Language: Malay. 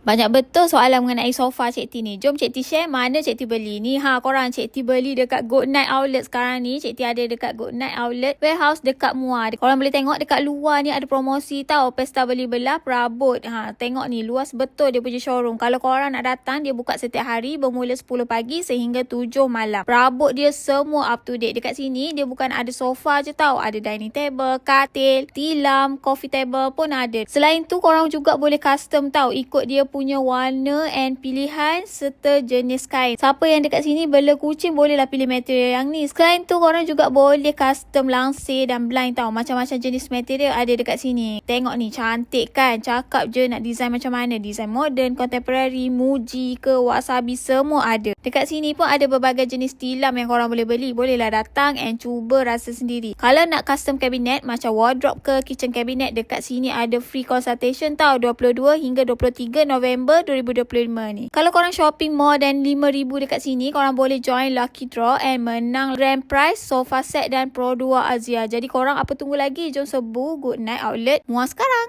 Banyak betul soalan mengenai sofa Cik T ni. Jom Cik T share mana Cik T beli. Ni ha korang Cik T beli dekat Good Night Outlet sekarang ni. Cik T ada dekat Good Night Outlet. Warehouse dekat Muar. Korang boleh tengok dekat luar ni ada promosi tau. Pesta beli belah perabot. Ha tengok ni luas betul dia punya showroom. Kalau korang nak datang dia buka setiap hari bermula 10 pagi sehingga 7 malam. Perabot dia semua up to date. Dekat sini dia bukan ada sofa je tau. Ada dining table, katil, tilam, coffee table pun ada. Selain tu korang juga boleh custom tau. Ikut dia punya warna and pilihan serta jenis kain. Siapa yang dekat sini bela kucing bolehlah pilih material yang ni. Selain tu korang juga boleh custom langsir dan blind tau. Macam-macam jenis material ada dekat sini. Tengok ni cantik kan. Cakap je nak design macam mana. Design modern, contemporary, muji ke wasabi semua ada. Dekat sini pun ada berbagai jenis tilam yang korang boleh beli. Bolehlah datang and cuba rasa sendiri. Kalau nak custom cabinet macam wardrobe ke kitchen cabinet dekat sini ada free consultation tau 22 hingga 23 November November 2025 ni. Kalau korang shopping more than 5,000 dekat sini, korang boleh join lucky draw and menang grand prize sofa set dan Pro 2 Azia. Jadi korang apa tunggu lagi? Jom sebu Good Night Outlet muas sekarang.